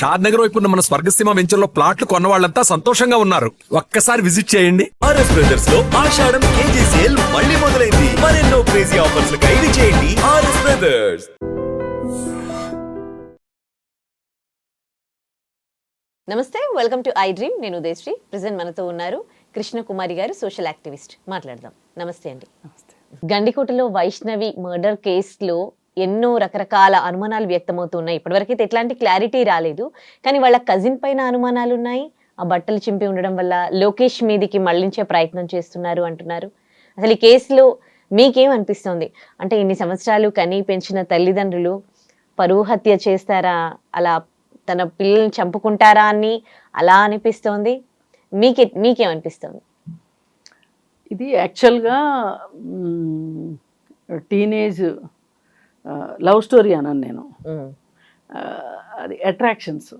షాద్ నగర్ వైపు ఉన్న మన స్వర్గసీమ వెంచర్లో ప్లాట్లు కొన్న వాళ్ళంతా సంతోషంగా ఉన్నారు. ఒక్కసారి విజిట్ చేయండి. ఆర్ఎస్ బ్రదర్స్లో ఆషాఢం కేజీ సేల్ మళ్ళీ మొదలైంది. మరెన్నో క్రేజీ ఆఫర్స్ ఖైదీ చేయండి ఆర్ఎస్ బ్రదర్స్. నమస్తే వెల్కమ్ టు ఐ డ్రీమ్. నేను ఉదయశ్రీ. ప్రజెంట్ మనతో ఉన్నారు కృష్ణకుమారి గారు సోషల్ యాక్టివిస్ట్. మాట్లాడదాం. నమస్తే అండి. గండికోటలో వైష్ణవి మర్డర్ కేసులో ఎన్నో రకరకాల అనుమానాలు వ్యక్తమవుతున్నాయి. ఇప్పటివరకైతే ఎట్లాంటి క్లారిటీ రాలేదు. కానీ వాళ్ళ కజిన్ పైన అనుమానాలు ఉన్నాయి. ఆ బట్టలు చింపి ఉండడం వల్ల లోకేష్ మీదికి మళ్ళించే ప్రయత్నం చేస్తున్నారు అంటున్నారు. అసలు ఈ కేసులో మీకేం అనిపిస్తోంది? అంటే ఇన్ని సంవత్సరాలు కని పెంచిన తల్లిదండ్రులు పరువు హత్య చేస్తారా? అలా తన పిల్లల్ని చంపుకుంటారా అని అలా అనిపిస్తోంది. మీకే మీకేమనిపిస్తోంది ఇది యాక్చువల్గా టీనేజ్ లవ్ స్టోరీ అన్నాను నేను. అది అట్రాక్షన్స్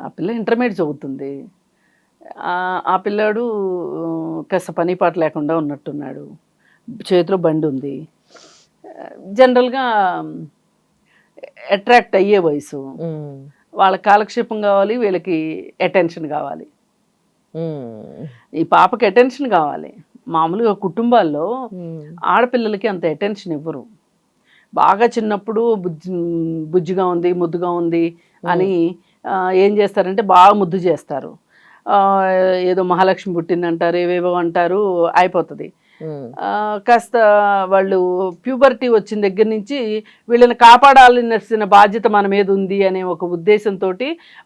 ఆ పిల్ల ఇంటర్మీడియట్ చదువుతుంది. ఆ, పిల్లాడు కాస్త పని పాట లేకుండా ఉన్నట్టున్నాడు. చేతిలో బండి ఉంది. జనరల్గా అట్రాక్ట్ అయ్యే వయసు. వాళ్ళ కాలక్షేపం కావాలి వీళ్ళకి అటెన్షన్ కావాలి. ఈ పాపకి అటెన్షన్ కావాలి. మామూలుగా కుటుంబాల్లో ఆడపిల్లలకి అంత అటెన్షన్ ఇవ్వరు. బాగా చిన్నప్పుడు బుజ్జి బుజ్జిగా ఉంది ముద్దుగా ఉంది అని ఏం చేస్తారంటే బాగా ముద్దు చేస్తారు. ఆ, ఏదో మహాలక్ష్మి పుట్టిందంటారు ఏవేవో అంటారు అయిపోతుంది. కాస్త వాళ్ళు ప్యూబర్టీ వచ్చిన దగ్గర నుంచి వీళ్ళని కాపాడాల్సిన బాధ్యత మన మీద ఉంది అనే ఒక ఉద్దేశంతో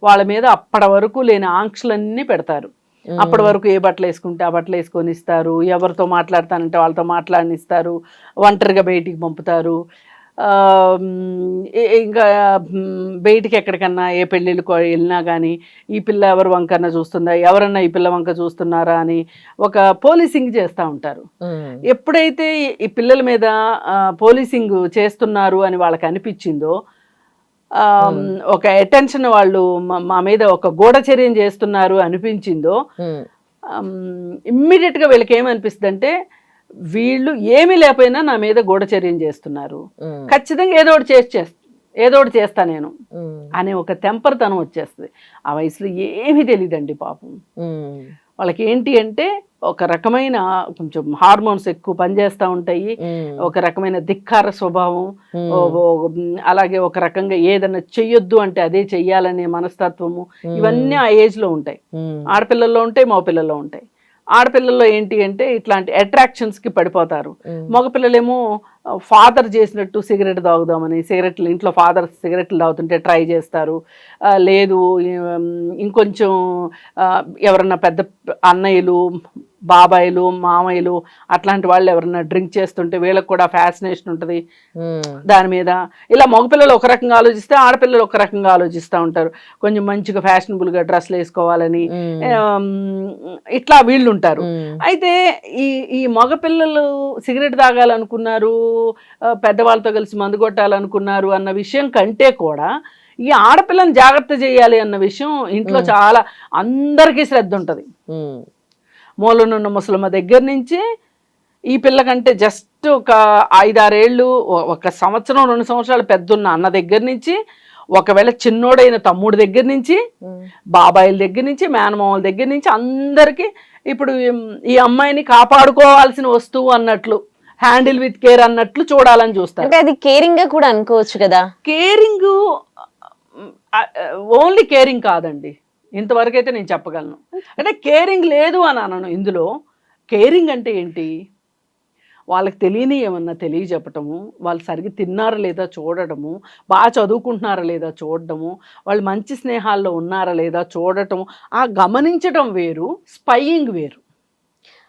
వాళ్ళ మీద అప్పటి వరకు లేని ఆంక్షలన్నీ పెడతారు. అప్పటి వరకు ఏ బట్టలు వేసుకుంటే ఆ బట్టలు వేసుకొని ఇస్తారు ఎవరితో మాట్లాడతానంటే వాళ్ళతో మాట్లాడనిస్తారు ఒంటరిగా బయటికి పంపుతారు. ఇంకా బయటికి ఎక్కడికన్నా ఏ పెళ్ళిళ్ళకి వెళ్ళినా కానీ ఈ పిల్ల ఎవరు వంకన్నా చూస్తుందా? ఎవరన్నా ఈ పిల్ల వంక చూస్తున్నారా అని ఒక పోలీసింగ్ చేస్తూ ఉంటారు. ఎప్పుడైతే ఈ- పిల్లల మీద పోలీసింగ్ చేస్తున్నారు అని వాళ్ళకి అనిపించిందో ఒక అటెన్షన్ వాళ్ళు మా- మీద ఒక గూఢచర్యం చేస్తున్నారు అనిపించిందో ఇమ్మీడియట్గా వీళ్ళకి ఏమనిపిస్తుంది అంటే వీళ్ళు ఏమీ లేకపోయినా నా మీద గూఢచర్యం చేస్తున్నారు. ఖచ్చితంగా ఏదో ఒకటి చేసి చేస్తా ఏదో ఒకటి చేస్తా నేను. అనే ఒక టెంపర్తనం వచ్చేస్తుంది. ఆ వయసులో ఏమీ తెలియదండి పాపం. వాళ్ళకి ఏంటి అంటే ఒక రకమైన కొంచెం హార్మోన్స్ ఎక్కువ పనిచేస్తూ ఉంటాయి. ఒక రకమైన ధిక్కార స్వభావం. అలాగే ఒక రకంగా ఏదైనా చెయ్యొద్దు అంటే అదే చెయ్యాలనే మనస్తత్వము. ఇవన్నీ ఆ ఏజ్లో ఉంటాయి ఆడపిల్లల్లో ఉంటాయి మగపిల్లల్లో ఉంటాయి. ఆడపిల్లల్లో ఏంటి అంటే ఇట్లాంటి attractions కి పడిపోతారు. మగపిల్లలేమో ఫాదర్ చేసినట్టు సిగరెట్ తాగుదామని సిగరెట్లు ఇంట్లో ఫాదర్ సిగరెట్లు తాగుతుంటే ట్రై చేస్తారు లేదు ఇంకొంచెం ఎవరన్నా పెద్ద అన్నయ్యలు బాబాయిలు మామయ్యలు అట్లాంటి వాళ్ళు ఎవరన్నా డ్రింక్ చేస్తుంటే వీళ్ళకి కూడా ఫ్యాసినేషన్ ఉంటుంది. దాని మీద ఇలా మగపిల్లలు ఒక రకంగా ఆలోచిస్తే ఆడపిల్లలు ఒక రకంగా ఆలోచిస్తూ ఉంటారు. కొంచెం మంచిగా fashionable గా డ్రెస్లు వేసుకోవాలని ఇట్లా వీళ్ళు ఉంటారు. అయితే ఈ ఈ మగపిల్లలు సిగరెట్ తాగాలనుకున్నారు పెద్దవాళ్ళతో కలిసి మందు కొట్టాలనుకున్నారు అన్న విషయం కంటే కూడా ఈ ఆడపిల్లని జాగ్రత్త చేయాలి అన్న విషయం ఇంట్లో చాలా అందరికీ శ్రద్ధ ఉంటుంది. మూలనున్న ముసలమ్మ దగ్గర నుంచి ఈ పిల్లకంటే జస్ట్ ఒక ఐదారేళ్ళు ఒక సంవత్సరం రెండు సంవత్సరాలు పెద్దున్న అన్న దగ్గర నుంచి ఒకవేళ చిన్నోడైన తమ్ముడు దగ్గర నుంచి బాబాయిల దగ్గర నుంచి మేనమామల దగ్గర నుంచి అందరికీ ఇప్పుడు ఈ- ఈ అమ్మాయిని కాపాడుకోవాల్సిన వస్తువు అన్నట్లు హ్యాండిల్ విత్ కేర్ అన్నట్లు చూడాలని చూస్తారు. అంటే అది కేరింగ్గా కూడా అనుకోవచ్చు కదా? కేరింగ్ ఓన్లీ కేరింగ్ కాదండి. ఇంతవరకు అయితే నేను చెప్పగలను. అంటే కేరింగ్ లేదు అని అనను. ఇందులో కేరింగ్ అంటే ఏంటి? వాళ్ళకి తెలియని ఏమన్నా తెలియజెప్పటము వాళ్ళు సరిగ్గా తిన్నారా లేదా చూడటము బాగా చదువుకుంటున్నారా లేదా చూడటము వాళ్ళు మంచి స్నేహాల్లో ఉన్నారా లేదా చూడటము ఆ గమనించడం వేరు స్పైయింగ్ వేరు.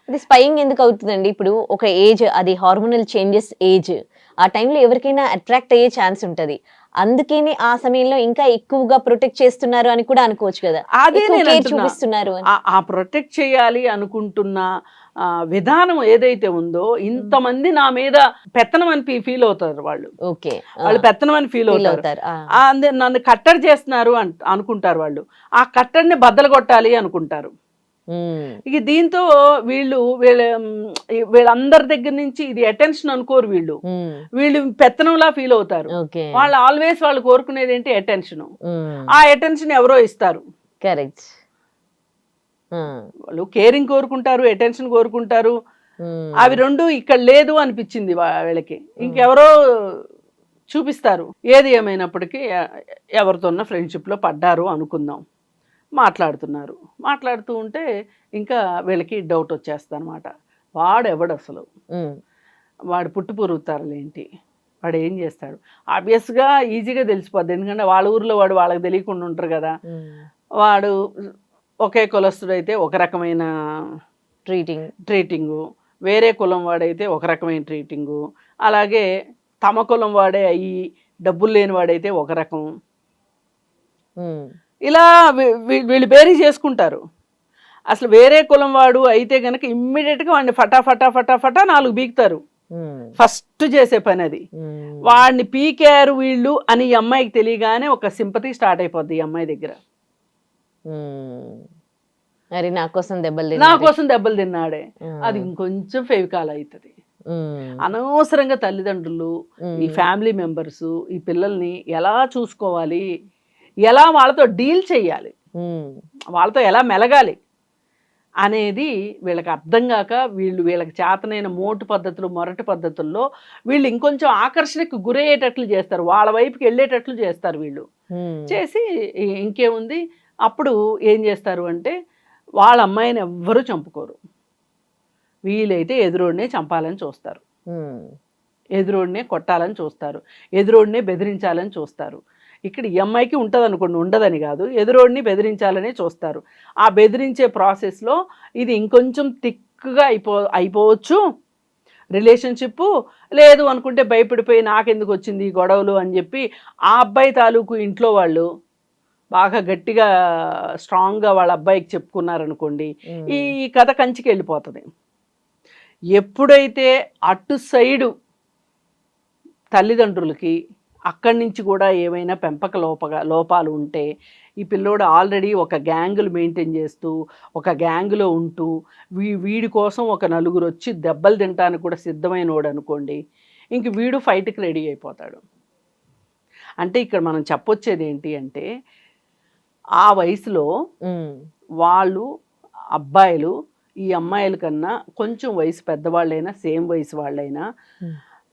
అది స్పైయింగ్ ఎందుకు అవుతుందండి? ఇప్పుడు ఒక ఏజ్ అది హార్మోనల్ చేంజెస్ ఏజ్. ఆ టైంలో ఎవరికైనా అట్రాక్ట్ అయ్యే ఛాన్స్ ఉంటుంది. అందుకని ఆ సమయంలో ఇంకా ఎక్కువగా ప్రొటెక్ట్ చేస్తున్నారు అని కూడా అనుకోవచ్చు కదా. అదే. చూపిస్తున్నారు ఆ- ప్రొటెక్ట్ చేయాలి అనుకుంటున్న ఆ, విధానం ఏదైతే ఉందో ఇంతమంది నా మీద పెత్తనం అని ఫీల్ అవుతారు వాళ్ళు. ఓకే. వాళ్ళు పెత్తనం అని ఫీల్ అవుతారు. అందే నన్ను కట్టడి చేస్తున్నారు అన్- అనుకుంటారు వాళ్ళు. ఆ కట్టడిని బద్దలు కొట్టాలి అనుకుంటారు. ఇక దీంతో వీళ్ళు వీళ్ళ వీళ్ళందరి దగ్గర నుంచి ఇది అటెన్షన్ అనుకోరు వీళ్ళు. వీళ్ళు పెత్తనంలా ఫీల్ అవుతారు. వాళ్ళు ఆల్వేస్ వాళ్ళు కోరుకునేది ఏంటి? అటెన్షన్. ఆ అటెన్షన్ ఎవరో ఇస్తారు. కరెక్ట్. వాళ్ళు కేరింగ్ కోరుకుంటారు అటెన్షన్ కోరుకుంటారు. అవి రెండు ఇక్కడ లేదు అనిపించింది వీళ్ళకి. ఇంకెవరో చూపిస్తారు. ఏది ఏమైనప్పటికీ ఎవరితోన్న ఫ్రెండ్షిప్లో పడ్డారు అనుకుందాం. మాట్లాడుతున్నారు. మాట్లాడుతూ ఉంటే ఇంకా వీళ్ళకి డౌట్ వచ్చేస్తుంది అనమాట వాడు ఎవడు అసలు వాడు పుట్టుపూరుతారులు ఏంటి వాడు ఏం చేస్తాడు? ఆబ్వియస్గా ఈజీగా తెలిసిపోద్ది. ఎందుకంటే వాళ్ళ ఊర్లో వాడు వాళ్ళకి తెలియకుండా ఉంటారు కదా. వాడు ఒకే కులస్తుడు అయితే ఒక రకమైన ట్రీటింగ్. ట్రీటింగు. వేరే కులం వాడైతే ఒక రకమైన ట్రీటింగు. అలాగే తమ కులం వాడే అయ్యి డబ్బులు లేని వాడైతే ఒక రకం. ఇలా వీళ్ళు బేరీ చేసుకుంటారు. అసలు వేరే కులం వాడు అయితే గనక ఇమ్మీడియట్గా వాడిని ఫటా ఫటా ఫటా ఫటా నాలుగు బీకుతారు. ఫస్ట్ చేసే పని అది వాడిని పీకారు వీళ్ళు అని ఈ అమ్మాయికి తెలియగానే ఒక సింపతి స్టార్ట్ అయిపోద్ది ఈ అమ్మాయి దగ్గర. మరి నా కోసం దెబ్బలు నా తిన్నాడు. కోసం దెబ్బలు తిన్నాడే. అది ఇంకొంచెం ఫెవికాల్ అవుతుంది అనవసరంగా తల్లిదండ్రులు ఈ ఫ్యామిలీ మెంబర్స్ ఈ పిల్లల్ని ఎలా చూసుకోవాలి? ఎలా వాళ్ళతో డీల్ చేయాలి? వాళ్ళతో ఎలా మెలగాలి? అనేది వీళ్ళకి అర్థం కాక వీళ్ళు వీళ్ళకి చేతనైన మోటు పద్ధతులు మొరటి పద్ధతుల్లో వీళ్ళు ఇంకొంచెం ఆకర్షణకు గురయ్యేటట్లు చేస్తారు. వాళ్ళ వైపుకి వెళ్ళేటట్లు చేస్తారు వీళ్ళు. చేసి ఇంకేముంది? అప్పుడు ఏం చేస్తారు అంటే వాళ్ళ అమ్మాయిని ఎవ్వరూ చంపుకోరు. వీలైతే ఎదురోడినే చంపాలని చూస్తారు. ఎదురోడినే కొట్టాలని చూస్తారు. ఎదురోడినే బెదిరించాలని చూస్తారు. ఇక్కడ ఈ అమ్మాయికి ఉంటుంది అనుకోండి ఉండదని కాదు. ఎదురోడిని బెదిరించాలనే చూస్తారు. ఆ బెదిరించే ప్రాసెస్లో ఇది ఇంకొంచెం థిక్గా అయిపో అయిపోవచ్చు. రిలేషన్షిప్ లేదు అనుకుంటే భయపడిపోయి నాకెందుకు వచ్చింది ఈ గొడవలు అని చెప్పి ఆ అబ్బాయి తాలూకు ఇంట్లో వాళ్ళు బాగా గట్టిగా స్ట్రాంగ్గా వాళ్ళ అబ్బాయికి చెప్పుకున్నారనుకోండి ఈ కథ కంచికి వెళ్ళిపోతుంది. ఎప్పుడైతే అటు సైడు తల్లిదండ్రులకి అక్కడి నుంచి కూడా ఏమైనా పెంపక లోపగా లోపాలు ఉంటే ఈ పిల్లోడు ఆల్రెడీ ఒక గ్యాంగులు మెయింటైన్ చేస్తూ ఒక గ్యాంగులో ఉంటూ వీ వీడి కోసం ఒక నలుగురు వచ్చి దెబ్బలు తినడానికి కూడా సిద్ధమైనోడు అనుకోండి ఇంక వీడు ఫైట్కి రెడీ అయిపోతాడు అంటే ఇక్కడ మనం చెప్పొచ్చేది ఏంటి అంటే ఆ వయసులో వాళ్ళు అబ్బాయిలు ఈ అమ్మాయిల కన్నా కొంచెం వయసు పెద్దవాళ్ళైనా సేమ్ వయసు వాళ్ళైనా.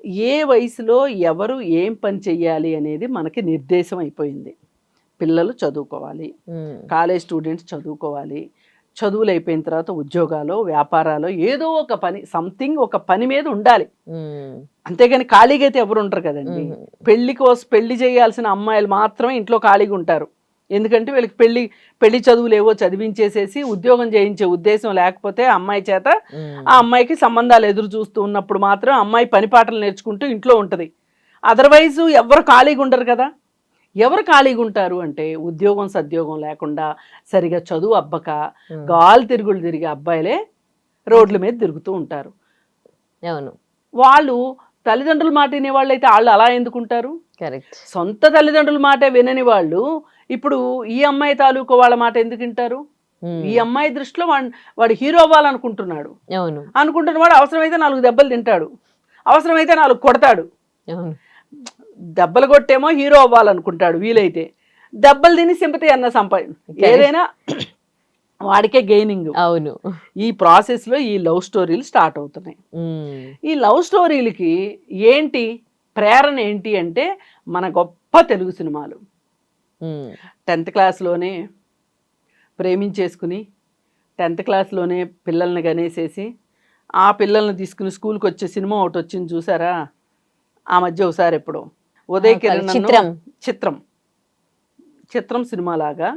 ఏ వయసులో ఎవరు ఏం పని చెయ్యాలి అనేది మనకి నిర్దేశం అయిపోయింది. పిల్లలు చదువుకోవాలి. కాలేజ్ స్టూడెంట్స్ చదువుకోవాలి. చదువులు అయిపోయిన తర్వాత ఉద్యోగాలు వ్యాపారాలు ఏదో ఒక పని సంథింగ్ ఒక పని మీద ఉండాలి. అంతేగాని ఖాళీగా అయితే ఎవరు ఉంటారు కదండి. పెళ్ళి కోసం పెళ్ళి చేయాల్సిన అమ్మాయిలు మాత్రమే ఇంట్లో ఖాళీగా ఉంటారు. ఎందుకంటే వీళ్ళకి పెళ్ళి పెళ్ళి చదువులు ఏవో చదివించేసేసి ఉద్యోగం చేయించే ఉద్దేశం లేకపోతే అమ్మాయి చేత ఆ అమ్మాయికి సంబంధాలు ఎదురు చూస్తూ ఉన్నప్పుడు మాత్రం అమ్మాయి పని పాటలు నేర్చుకుంటూ ఇంట్లో ఉంటుంది. అదర్వైజ్ ఎవరు ఖాళీగా ఉండరు కదా. ఎవరు ఖాళీగా ఉంటారు అంటే ఉద్యోగం సద్యోగం లేకుండా సరిగా చదువు అబ్బక గాలి తిరుగులు తిరిగే అబ్బాయిలే రోడ్ల మీద తిరుగుతూ ఉంటారు. అవును. వాళ్ళు తల్లిదండ్రుల మాట వినే వాళ్ళు అయితే వాళ్ళు అలా ఎందుకుంటారు? కరెక్ట్ సొంత తల్లిదండ్రుల మాట వినని వాళ్ళు ఇప్పుడు ఈ అమ్మాయి తాలూకు వాళ్ళ మాట ఎందుకు వింటారు? ఈ అమ్మాయి దృష్టిలో వాడు వాడు హీరో అవ్వాలనుకుంటున్నాడు. అవును. అనుకుంటున్న వాడు అవసరమైతే నాలుగు దెబ్బలు తింటాడు. అవసరమైతే నాలుగు కొడతాడు. దెబ్బలు కొట్టేమో హీరో అవ్వాలనుకుంటాడు వీలైతే. దెబ్బలు తిని సింపతి అన్న సంపాద ఏదైనా వాడికే గెయినింగ్ అవును. ఈ ప్రాసెస్లో ఈ లవ్ స్టోరీలు స్టార్ట్ అవుతున్నాయి. ఈ లవ్ స్టోరీలకి ఏంటి? ప్రేరణ ఏంటి అంటే మన గొప్ప తెలుగు సినిమాలు. టెన్త్ క్లాస్లోనే ప్రేమించేసుకుని టెన్త్ క్లాస్లోనే పిల్లల్ని గనేసేసి ఆ పిల్లల్ని తీసుకుని స్కూల్కి వచ్చే సినిమా ఒకటి వచ్చింది చూసారా? ఆ మధ్య ఒకసారి ఎప్పుడు. ఉదయ్ కిరణ్ చిత్రం. చిత్రం. చిత్రం సినిమా లాగా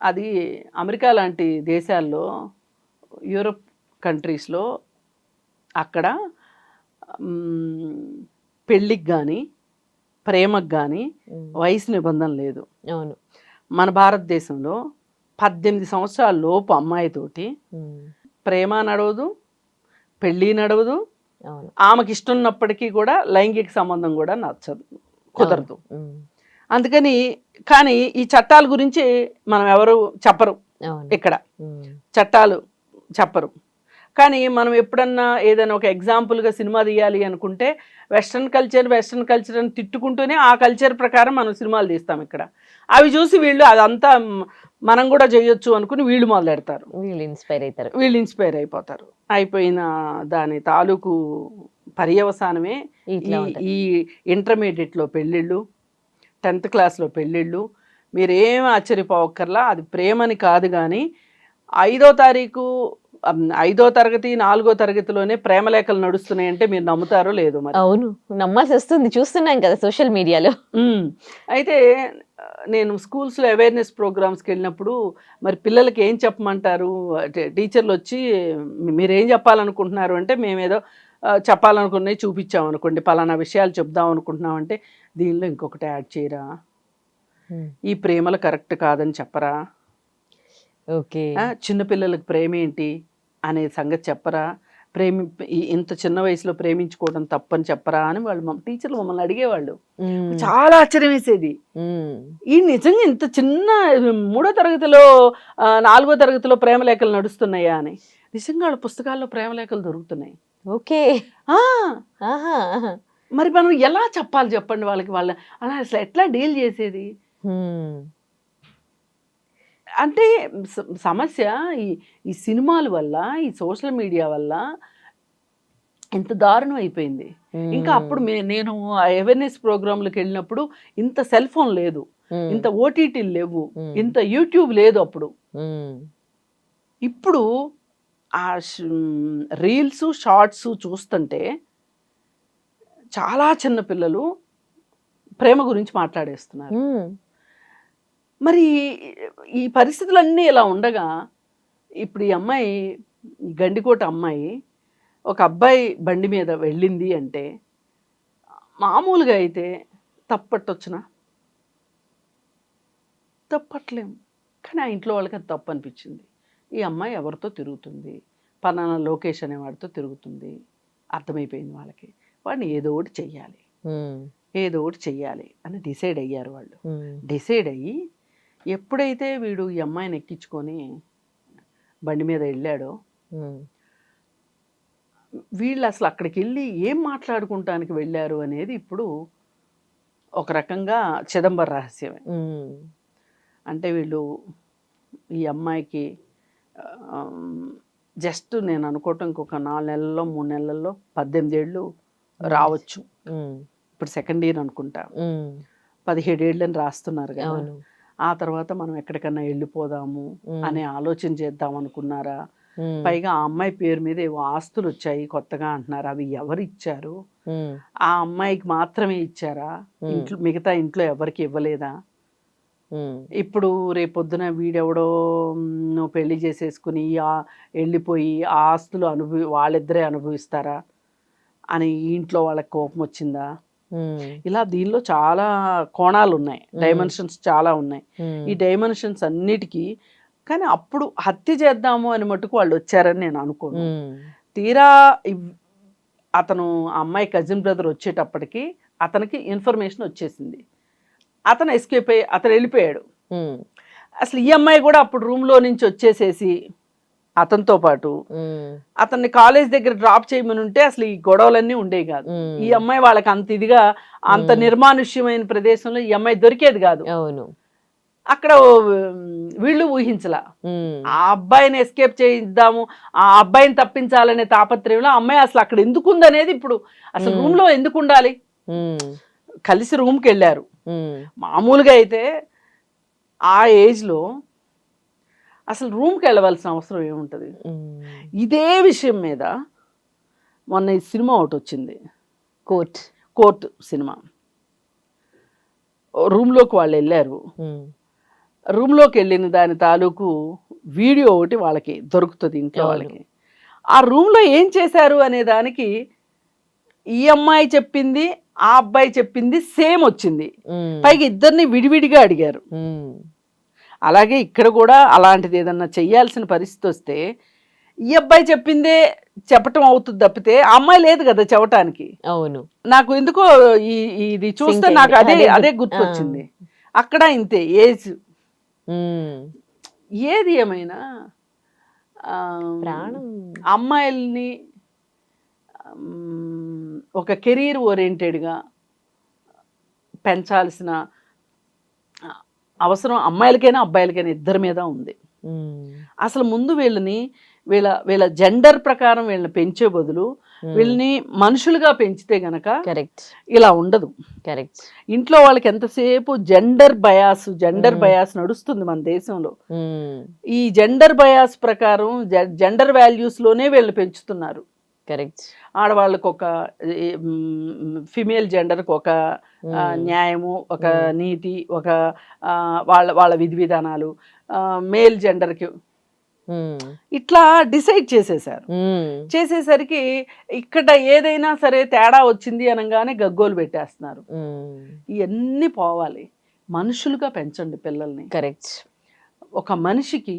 అది అమెరికా లాంటి దేశాల్లో యూరోప్ కంట్రీస్లో అక్కడ పెళ్ళికి కానీ ప్రేమకు కానీ వయసు నిబంధన లేదు. అవును. మన భారతదేశంలో పద్దెనిమిది సంవత్సరాల లోపు అమ్మాయితోటి ప్రేమ నడవదు పెళ్ళి నడవదు ఆమెకి ఇష్టం ఉన్నప్పటికీ కూడా లైంగిక సంబంధం కూడా నచ్చదు కుదరదు. అందుకని కానీ ఈ చట్టాల గురించి మనం ఎవరు చెప్పరు ఇక్కడ. చట్టాలు చెప్పరు. కానీ మనం ఎప్పుడన్నా ఏదైనా ఒక ఎగ్జాంపుల్గా సినిమా తీయాలి అనుకుంటే వెస్ట్రన్ కల్చర్ వెస్ట్రన్ కల్చర్ అని తిట్టుకుంటూనే ఆ కల్చర్ ప్రకారం మనం సినిమాలు తీస్తాం ఇక్కడ. అవి చూసి వీళ్ళు అదంతా మనం కూడా చేయొచ్చు అనుకుని వీళ్ళు మొదలెడతారు. వీళ్ళు ఇన్స్పైర్ అవుతారు. వీళ్ళు ఇన్స్పైర్ అయిపోతారు. అయిపోయిన దాని తాలూకు పర్యవసానమే ఈ- ఇంటర్మీడియట్లో పెళ్ళిళ్ళు టెన్త్ క్లాస్లో పెళ్ళిళ్ళు మీరేం ఆశ్చర్యపోవక్కర్లా అది ప్రేమని కాదు కానీ ఐదో తారీఖు ఐదో తరగతి నాలుగో తరగతిలోనే ప్రేమలేఖలు నడుస్తున్నాయంటే మీరు నమ్ముతారో లేదో మరి. అవును నమ్మాల్సి వస్తుంది. చూస్తున్నాం కదా సోషల్ మీడియాలో. అయితే నేను స్కూల్స్లో అవేర్నెస్ ప్రోగ్రామ్స్కి వెళ్ళినప్పుడు మరి పిల్లలకి ఏం చెప్పమంటారు? అంటే టీచర్లు వచ్చి "మీ- మీరేం చెప్పాలనుకుంటున్నారు అంటే మేమేదో చెప్పాలనుకున్నవి చూపించాం అనుకోండి పలానా విషయాలు చెప్దాం అనుకుంటున్నాం అంటే దీనిలో ఇంకొకటి యాడ్ చేయరా? ఈ ప్రేమలు కరెక్ట్ కాదని చెప్పరా? ఓకే. చిన్నపిల్లలకు ప్రేమ ఏంటి? అనే సంగతి చెప్పరా? ప్రేమి ఇంత చిన్న వయసులో ప్రేమించుకోవడం తప్పని చెప్పరా అని వాళ్ళు మా టీచర్లు మమ్మల్ని అడిగేవాళ్ళు. చాలా ఆశ్చర్యం వేసేది ఈ నిజంగా ఇంత చిన్న మూడో తరగతిలో నాలుగో తరగతిలో ప్రేమలేఖలు నడుస్తున్నాయా అని. నిజంగా వాళ్ళ పుస్తకాల్లో ప్రేమలేఖలు దొరుకుతున్నాయి. ఓకే. మరి మనం ఎలా చెప్పాలి చెప్పండి వాళ్ళకి వాళ్ళ అలా అసలు ఎట్లా డీల్ చేసేది. అంటే సమస్య ఈ ఈ సినిమాల వల్ల ఈ సోషల్ మీడియా వల్ల ఎంత దారుణం అయిపోయింది ఇంకా అప్పుడు నేను అవేర్నెస్ ప్రోగ్రాంలకు వెళ్ళినప్పుడు ఇంత సెల్ ఫోన్ లేదు. ఇంత ఓటీటీలు లేవు. ఇంత యూట్యూబ్ లేదు అప్పుడు. ఇప్పుడు ఆ రీల్స్ షార్ట్స్ చూస్తుంటే చాలా చిన్న పిల్లలు ప్రేమ గురించి మాట్లాడేస్తున్నారు. మరి ఈ పరిస్థితులన్నీ ఇలా ఉండగా ఇప్పుడు ఈ అమ్మాయి గండికోట అమ్మాయి ఒక అబ్బాయి బండి మీద వెళ్ళింది అంటే మామూలుగా అయితే తప్పట్టొచ్చునా? తప్పట్లేం. కానీ ఆ ఇంట్లో వాళ్ళకి అది తప్పు అనిపించింది. ఈ అమ్మాయి ఎవరితో తిరుగుతుంది? పలానా లోకేష్ అనేవాడితో తిరుగుతుంది. అర్థమైపోయింది వాళ్ళకి. వాడిని ఏదో ఒకటి చెయ్యాలి. ఏదో ఒకటి చెయ్యాలి అని డిసైడ్ అయ్యారు వాళ్ళు. డిసైడ్ అయ్యి ఎప్పుడైతే వీడు ఈ అమ్మాయిని ఎక్కించుకొని బండి మీద వెళ్ళాడో. వీళ్ళు అసలు అక్కడికి వెళ్ళి ఏం మాట్లాడుకుంటానికి వెళ్ళారు అనేది ఇప్పుడు ఒక రకంగా చిదంబర రహస్యమే. అంటే వీళ్ళు ఈ అమ్మాయికి జస్ట్ నేను అనుకోవటం ఇంకొక నాలుగు నెలల్లో మూడు నెలల్లో పద్దెనిమిది ఏళ్ళు రావచ్చు. ఇప్పుడు సెకండ్ ఇయర్ అనుకుంటా. పదిహేడు ఏళ్ళని రాస్తున్నారు కదా ఆ తర్వాత మనం ఎక్కడికన్నా వెళ్ళిపోదాము. అనే ఆలోచన చేద్దాం అనుకున్నారా. పైగా ఆ అమ్మాయి పేరు మీద ఏవో ఆస్తులు వచ్చాయి కొత్తగా అంటున్నారు అవి ఎవరు ఇచ్చారు. ఆ అమ్మాయికి మాత్రమే ఇచ్చారా. ఇంట్లో మిగతా ఇంట్లో ఎవరికి ఇవ్వలేదా. ఇప్పుడు రేపొద్దున వీడెవడో పెళ్ళి చేసేసుకుని ఆ వెళ్ళిపోయి ఆ ఆస్తులు అనుభవి వాళ్ళిద్దరే అనుభవిస్తారా అని ఇంట్లో వాళ్ళకి కోపం వచ్చిందా. ఇలా దీనిలో చాలా కోణాలు ఉన్నాయి డైమెన్షన్స్ చాలా ఉన్నాయి. ఈ డైమెన్షన్స్ అన్నిటికీ కానీ అప్పుడు హత్య చేద్దాము అని మటుకు వాళ్ళు వచ్చారని నేను అనుకోను. తీరా అతను ఆ అమ్మాయి కజిన్ బ్రదర్ వచ్చేటప్పటికి అతనికి ఇన్ఫర్మేషన్ వచ్చేసింది. అతను ఎస్కేప్ అయ్యి అతను వెళ్ళిపోయాడు. అసలు ఈ అమ్మాయి కూడా అప్పుడు రూమ్లో నుంచి వచ్చేసేసి అతనితో పాటు. అతన్ని కాలేజ్ దగ్గర డ్రాప్ చేయమని ఉంటే అసలు ఈ గొడవలన్నీ ఉండేవి కాదు. ఈ అమ్మాయి వాళ్ళకి అంత ఇదిగా అంత నిర్మానుష్యమైన ప్రదేశంలో ఈ అమ్మాయి దొరికేది కాదు అవును అక్కడ వీళ్ళు ఊహించలా. ఆ అబ్బాయిని ఎస్కేప్ చేయిద్దాము ఆ అబ్బాయిని తప్పించాలనే తాపత్రయంలో అమ్మాయి అసలు అక్కడ ఎందుకు ఉందనేది ఇప్పుడు అసలు. రూమ్లో ఎందుకు ఉండాలి. కలిసి రూమ్కి వెళ్ళారు. మామూలుగా అయితే ఆ ఏజ్లో అసలు రూమ్కి వెళ్ళవలసిన అవసరం ఏముంటుంది. ఇదే విషయం మీద మొన్న ఈ సినిమా ఒకటి వచ్చింది కోర్ట్ కోర్టు సినిమా రూమ్లోకి వాళ్ళు వెళ్ళారు. రూమ్లోకి వెళ్ళిన దాని తాలూకు వీడియో ఒకటి వాళ్ళకి దొరుకుతుంది ఇంట్లో. వాళ్ళకి ఆ రూమ్లో ఏం చేశారు అనే దానికి ఈ అమ్మాయి చెప్పింది ఆ అబ్బాయి చెప్పింది సేమ్ వచ్చింది. పైగా ఇద్దరిని విడివిడిగా అడిగారు. అలాగే ఇక్కడ కూడా అలాంటిది ఏదన్నా చెయ్యాల్సిన పరిస్థితి వస్తే ఈ అబ్బాయి చెప్పిందే చెప్పటం అవుతుంది తప్పితే అమ్మాయి లేదు కదా చెప్పటానికి. అవును. నాకు ఎందుకో ఈ ఇది చూస్తే నాకు. అదే అదే అదే గుర్తు- గుర్తొచ్చింది. అక్కడ ఇంతే ఏజ్. ఏది ఏమైనా అమ్మాయిల్ని ఒక కెరీర్ ఓరియంటెడ్గా పెంచాల్సిన అవసరం అమ్మాయిలకైనా అబ్బాయిలకైనా ఇద్దరి మీద ఉంది. అసలు ముందు వీళ్ళని వీళ్ళ వీళ్ళ జెండర్ ప్రకారం వీళ్ళని పెంచే బదులు వీళ్ళని మనుషులుగా పెంచితే గనక కరెక్ట్ ఇలా ఉండదు. కరెక్ట్ ఇంట్లో వాళ్ళకి ఎంతసేపు జెండర్ బయాస్ జెండర్. బయాస్ నడుస్తుంది మన దేశంలో. ఈ జెండర్ బయాస్ ప్రకారం జెండర్ వాల్యూస్లోనే వీళ్ళు పెంచుతున్నారు. కరెక్ట్ ఆడవాళ్ళకు ఒక ఫిమేల్ జెండర్కి ఒక న్యాయము ఒక. నీతి ఒక వాళ్ళ వాళ్ళ విధి విధానాలు మేల్ జెండర్కి ఇట్లా డిసైడ్ చేసేసారు. చేసేసరికి ఇక్కడ ఏదైనా సరే తేడా వచ్చింది అనగానే గగ్గోలు పెట్టేస్తున్నారు. ఇవన్నీ పోవాలి. మనుషులుగా పెంచండి పిల్లల్ని. కరెక్ట్. ఒక మనిషికి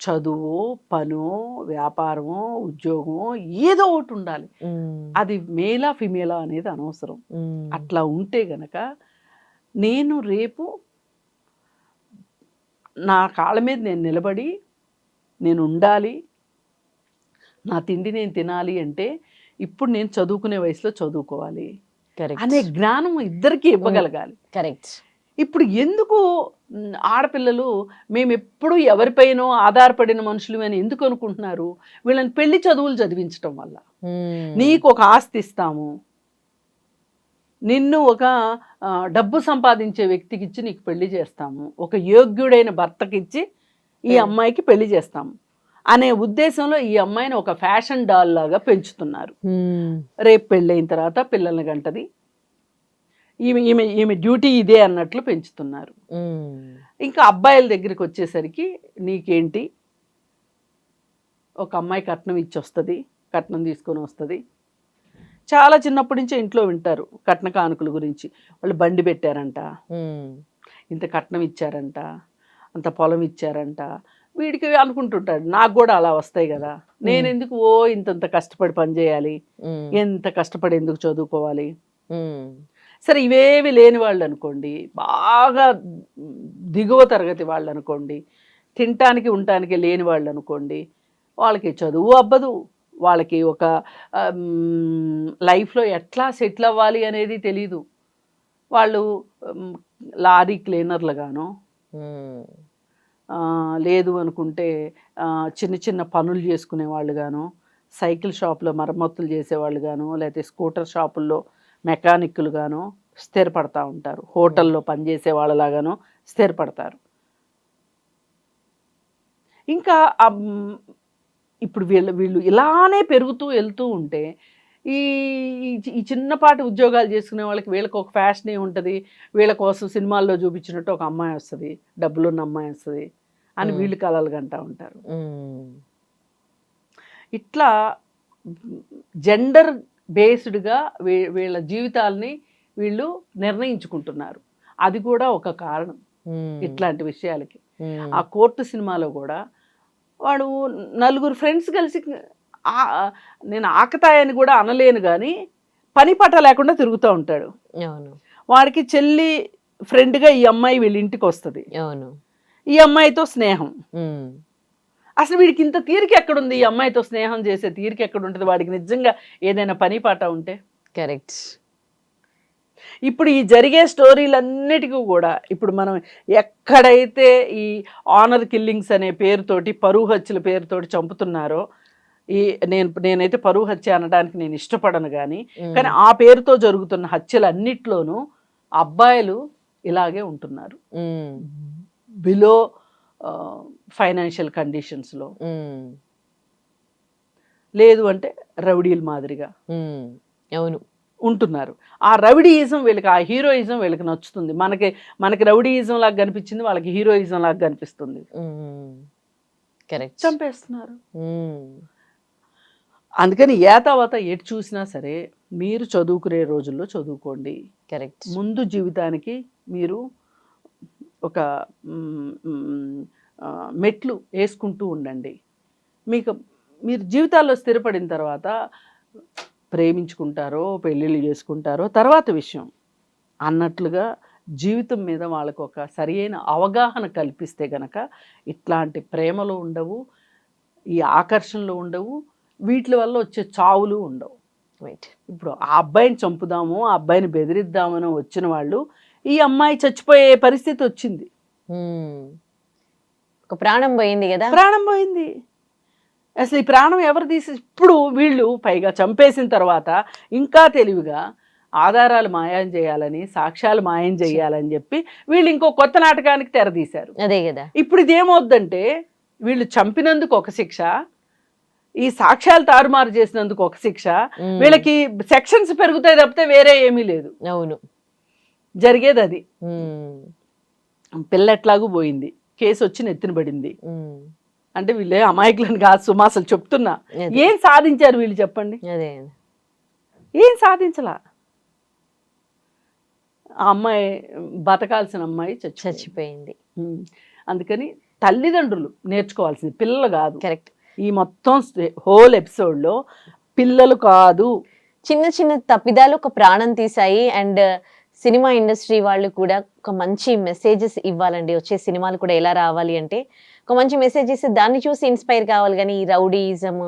చదువు పనో వ్యాపారమో ఉద్యోగమో ఏదో ఒకటి ఉండాలి. అది మేలా ఫిమేలా అనేది అనవసరం. అట్లా ఉంటే గనక నేను రేపు నా కాళ్ళ మీద నేను నిలబడి నేను ఉండాలి నా తిండి నేను తినాలి అంటే ఇప్పుడు నేను చదువుకునే వయసులో చదువుకోవాలి అనే జ్ఞానం ఇద్దరికి ఇవ్వగలగాలి. కరెక్ట్. ఇప్పుడు ఎందుకు ఆడపిల్లలు మేము ఎప్పుడు ఎవరిపైనో ఆధారపడిన మనుషులు అని ఎందుకు అనుకుంటున్నారు? వీళ్ళని పెళ్ళి చదువులు చదివించటం వల్ల. నీకు ఒక ఆస్తి ఇస్తాము నిన్ను ఒక డబ్బు సంపాదించే వ్యక్తికి ఇచ్చి నీకు పెళ్ళి చేస్తాము. ఒక యోగ్యుడైన భర్తకిచ్చి ఈ. అమ్మాయికి పెళ్ళి చేస్తాము. అనే ఉద్దేశంలో ఈ అమ్మాయిని ఒక ఫ్యాషన్ డాల్ లాగా పెంచుతున్నారు. రేపు పెళ్ళైన తర్వాత పిల్లల్ని గంటది. ఈమె ఈమె ఈమె డ్యూటీ ఇదే అన్నట్లు పెంచుతున్నారు. ఇంకా అబ్బాయిల దగ్గరికి వచ్చేసరికి నీకేంటి? ఒక అమ్మాయి కట్నం ఇచ్చి వస్తుంది కట్నం తీసుకొని వస్తుంది. చాలా చిన్నప్పటి నుంచే ఇంట్లో వింటారు కట్న కానుకల గురించి. వాళ్ళు బండి పెట్టారంట. ఇంత కట్నం ఇచ్చారంట. అంత పొలం ఇచ్చారంట. వీడికి అనుకుంటుంటాడు నాకు కూడా అలా వస్తాయి కదా. నేను ఎందుకు ఓ ఇంతంత కష్టపడి పని చేయాలి. ఉమ్, ఎంత కష్టపడి ఎందుకు చదువుకోవాలి? సరే ఇవేవి లేని వాళ్ళు అనుకోండి బాగా దిగువ తరగతి వాళ్ళు అనుకోండి తినటానికి ఉండటానికి లేని వాళ్ళు అనుకోండి వాళ్ళకి చదువు అబ్బదు. వాళ్ళకి ఒక లైఫ్లో ఎట్లా సెటిల్ అవ్వాలి అనేది తెలీదు. వాళ్ళు లారీ క్లీనర్లుగానో లేదు అనుకుంటే చిన్న చిన్న పనులు చేసుకునే వాళ్ళు గాను సైకిల్ షాప్లో మరమ్మతులు చేసేవాళ్ళు గాను లేకపోతే స్కూటర్ షాపుల్లో మెకానిక్లు గాను స్థిరపడతా ఉంటారు. హోటల్లో పనిచేసే వాళ్ళలాగాను స్థిరపడతారు. ఇంకా ఇప్పుడు వీళ్ళు వీళ్ళు ఇలానే పెరుగుతూ వెళ్తూ ఉంటే ఈ ఈ- చిన్నపాటి ఉద్యోగాలు చేసుకునే వాళ్ళకి వీళ్ళకి ఒక ఫ్యాషన్ ఉంటుంది వీళ్ళ కోసం సినిమాల్లో చూపించినట్టు ఒక అమ్మాయి వస్తుంది డబ్బులున్న అమ్మాయి వస్తుంది అని Hmm. వీళ్ళు కలలు కంటా ఉంటారు. ఉమ్, ఇట్లా జెండర్ బేస్డ్గా వీళ్ళ జీవితాల్ని వీళ్ళు నిర్ణయించుకుంటున్నారు. అది కూడా ఒక కారణం ఇట్లాంటి విషయాలకి. ఆ కోర్టు సినిమాలో కూడా వాడు నలుగురు ఫ్రెండ్స్ కలిసి నేను ఆకతాయని కూడా అనలేను కానీ పని పట్ట లేకుండా తిరుగుతూ ఉంటాడు. అవును. వాడికి చెల్లి ఫ్రెండ్గా ఈ అమ్మాయి వీళ్ళ ఇంటికి వస్తుంది. అవును. ఈ అమ్మాయితో స్నేహం. అసలు వీడికి ఇంత తీరిక ఎక్కడుంది? ఈ అమ్మాయితో స్నేహం చేసే తీరిక ఎక్కడ ఉంటుంది వాడికి నిజంగా ఏదైనా పని పాట ఉంటే? కరెక్ట్. ఇప్పుడు ఈ జరిగే స్టోరీలన్నిటికీ కూడా ఇప్పుడు మనం ఎక్కడైతే ఈ ఆనర్ కిల్లింగ్స్ అనే పేరుతోటి పరువు హత్యల పేరుతోటి చంపుతున్నారో ఈ నేను నేనైతే పరువు హత్య అనడానికి నేను ఇష్టపడను కానీ కానీ ఆ పేరుతో జరుగుతున్న హత్యలు అన్నిట్లోనూ అబ్బాయిలు ఇలాగే ఉంటున్నారు. బిలో ఫైనాన్షియల్ కండిషన్స్లో లేదు అంటే రౌడీల మాదిరిగా. అవును. ఉంటున్నారు. ఆ రౌడీయిజం వీళ్ళకి ఆ హీరోయిజం వీళ్ళకి నచ్చుతుంది. మనకి మనకి రౌడీయిజం లాగా కనిపించింది వాళ్ళకి హీరోయిజం లాగా కనిపిస్తుంది. కరెక్ట్. చంపేస్తున్నారు. అందుకని ఏతావాత ఎటు చూసినా సరే మీరు చదువుకునే రోజుల్లో చదువుకోండి. కరెక్ట్. ముందు జీవితానికి మీరు ఒక మెట్లు వేసుకుంటూ ఉండండి. మీకు మీరు జీవితాల్లో స్థిరపడిన తర్వాత ప్రేమించుకుంటారో పెళ్ళిళ్ళు చేసుకుంటారో తర్వాత విషయం అన్నట్లుగా జీవితం మీద వాళ్ళకు ఒక సరియైన అవగాహన కల్పిస్తే గనక ఇట్లాంటి ప్రేమలు ఉండవు ఈ ఆకర్షణలు ఉండవు వీటి వల్ల వచ్చే చావులు ఉండవు. రైట్ ఇప్పుడు ఆ అబ్బాయిని చంపుదాము ఆ అబ్బాయిని బెదిరిద్దామని వచ్చిన వాళ్ళు ఈ అమ్మాయి చచ్చిపోయే పరిస్థితి వచ్చింది. ఒక ప్రాణం పోయింది కదా? ప్రాణం పోయింది. అసలు ఈ ప్రాణం ఎవరు తీసి ఇప్పుడు వీళ్ళు పైగా చంపేసిన తర్వాత ఇంకా తెలివిగా ఆధారాలు మాయం చేయాలని సాక్ష్యాలు మాయం చేయాలని చెప్పి వీళ్ళు ఇంకో కొత్త నాటకానికి తెరదీశారు. అదే కదా. ఇప్పుడు ఇదేమవుద్దంటే వీళ్ళు చంపినందుకు ఒక శిక్ష ఈ సాక్ష్యాలు తారుమారు చేసినందుకు ఒక శిక్ష. వీళ్ళకి సెక్షన్స్ పెరుగుతాయి తప్పితే వేరే ఏమీ లేదు. అవును. జరిగేది అది ఉమ్, పిల్ల ఎట్లాగూ పోయింది. కేసు వచ్చి నెత్తిన పడింది. అంటే వీళ్ళే అమాయకులను కాదు సుమా అసలు చెప్తున్నా. ఏం సాధించారు వీళ్ళు చెప్పండి? ఏం సాధించలా? ఆ అమ్మాయి బతకాల్సిన అమ్మాయి చచ్చి చచ్చిపోయింది. అందుకని తల్లిదండ్రులు నేర్చుకోవాల్సింది. పిల్లలు కాదు. కరెక్ట్. ఈ మొత్తం హోల్ ఎపిసోడ్లో పిల్లలు కాదు. చిన్న చిన్న తప్పిదాలు ఒక ప్రాణం తీసాయి అండ్ సినిమా ఇండస్ట్రీ వాళ్ళు కూడా ఒక మంచి మెసేజెస్ ఇవ్వాలండి. వచ్చే సినిమాలు కూడా ఎలా రావాలి అంటే ఒక మంచి మెసేజెస్ దాన్ని చూసి ఇన్స్పైర్ కావాలి. కానీ ఈ రౌడీజం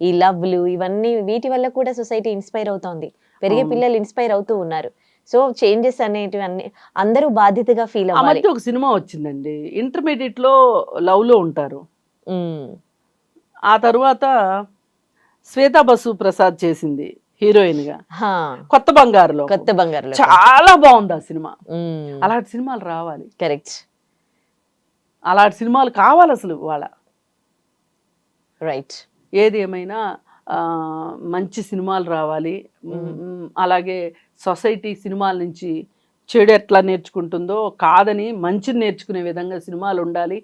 ఈ లవ్లు ఇవన్నీ వీటి వల్ల కూడా సొసైటీ ఇన్స్పైర్ అవుతోంది. పెరిగే. పిల్లలు ఇన్స్పైర్ అవుతూ ఉన్నారు. సో చేంజెస్ అనేటివి అన్ని అందరూ బాధ్యతగా ఫీల్ అవ్వాలి. ఒక సినిమా వచ్చిందండి. ఇంటర్మీడియట్లో లవ్లో ఉంటారు ఆ తర్వాత శ్వేతా బసు ప్రసాద్ చేసింది. హీరోయిన్గా కొత్త బంగారులో. కొత్త బంగారు చాలా బాగుంది ఆ సినిమా. అలాంటి సినిమాలు రావాలి. కరెక్ట్. అలాంటి సినిమాలు కావాలి అసలు వాళ్ళ రైట్. ఏది ఏమైనా మంచి సినిమాలు రావాలి. అలాగే సొసైటీ సినిమాల నుంచి చెడు ఎట్లా నేర్చుకుంటుందో కాదని మంచిని నేర్చుకునే విధంగా సినిమాలు ఉండాలి.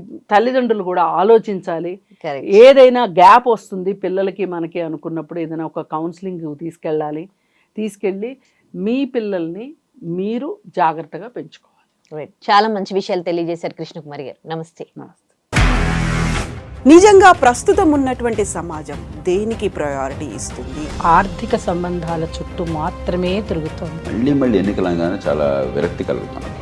తల్లిదండ్రులు కూడా ఆలోచించాలి. ఏదైనా గ్యాప్ వస్తుంది పిల్లలకి మనకి అనుకున్నప్పుడు ఏదైనా ఒక కౌన్సిలింగ్ తీసుకెళ్ళాలి. తీసుకెళ్ళి మీ పిల్లల్ని మీరు జాగ్రత్తగా పెంచుకోవాలి. రైట్ చాలా మంచి విషయాలు తెలియజేశారు కృష్ణకుమారి గారు. నమస్తే. నమస్తే. నిజంగా ప్రస్తుతం ఉన్నటువంటి సమాజం దేనికి ప్రయారిటీ ఇస్తుంది? ఆర్థిక సంబంధాల చుట్టూ మాత్రమే తిరుగుతోంది. మళ్ళీ మళ్ళీ ఎన్నికలంగానే చాలా విరక్తి కలుగుతాను